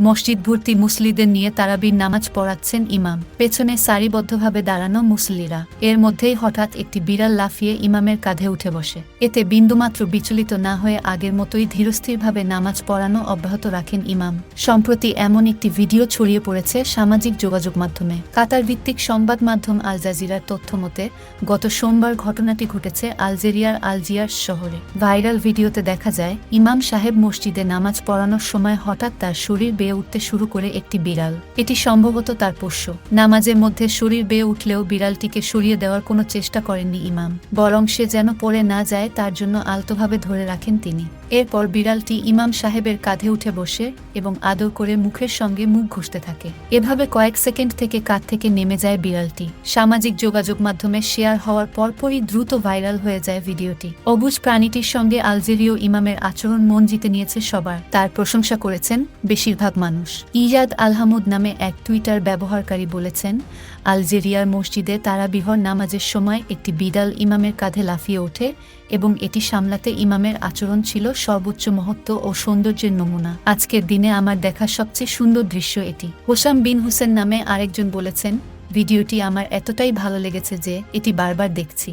মসজিদ ভর্তি মুসলিদের নিয়ে তারাবির নামাজ পড়াচ্ছেন ইমাম। পেছনে সারিবদ্ধভাবে দাঁড়ানো মুসল্লিরা। এর মধ্যেই হঠাৎ একটি বিড়াল লাফিয়ে ইমামের কাঁধে উঠে বসে। এতে বিন্দুমাত্র বিচলিত না হয়ে আগের মতোই ধীরস্থিরভাবে নামাজ পড়ানো অব্যাহত রাখেন ইমাম। সম্প্রতি এমন একটি ভিডিও ছড়িয়ে পড়েছে সামাজিক যোগাযোগ মাধ্যমে। কাতার ভিত্তিক সংবাদ মাধ্যম আল জাজিরার তথ্য মতে, গত সোমবার ঘটনাটি ঘটেছে আলজেরিয়ার আলজিয়ার শহরে। ভাইরাল ভিডিওতে দেখা যায়, ইমাম সাহেব মসজিদে নামাজ পড়ানোর সময় হঠাৎ তার শরীর বেয়ে উঠতে শুরু করে একটি বিড়াল। এটি সম্ভবত তার পোষ্য। নামাজের মধ্যে শরীর বেয়ে উঠলেও বিড়ালটিকে সরিয়ে দেওয়ার কোনো চেষ্টা করেননি ইমাম। বরং সে যেন পড়ে না যায়, তার জন্য আলতোভাবে ধরে রাখেন তিনি। এরপর বিড়ালটি ইমাম সাহেবের কাঁধে উঠে বসে এবং আদর করে মুখের সঙ্গে মুখ ঘষতে থাকে। এভাবে কয়েক সেকেন্ড থেকে কাঁধ থেকে নেমে যায় বিড়ালটি। সামাজিক যোগাযোগ মাধ্যমে শেয়ার হওয়ার পরপরই দ্রুত ভাইরাল হয়ে যায় ভিডিওটি। অবুজ প্রাণীটির সঙ্গে আলজেরীয় ইমামের আচরণ মন জিতে নিয়েছে সবার। তার প্রশংসা করেছেন বেশিরভাগ মানুষ। ইজাদ আলহামুদ নামে এক টুইটার ব্যবহারকারী বলেছেন, আলজেরিয়ার মসজিদে তারাবিহর নামাজের সময় একটি বিড়াল ইমামের কাঁধে লাফিয়ে ওঠে এবং এটি সামলাতে ইমামের আচরণ ছিল সর্বোচ্চ মহত্ব ও সৌন্দর্যের নমুনা। আজকের দিনে আমার দেখা সবচেয়ে সুন্দর দৃশ্য এটি। হোসাম বিন হুসেন নামে আরেকজন বলেছেন, ভিডিওটি আমার এতটাই ভালো লেগেছে যে এটি বারবার দেখছি।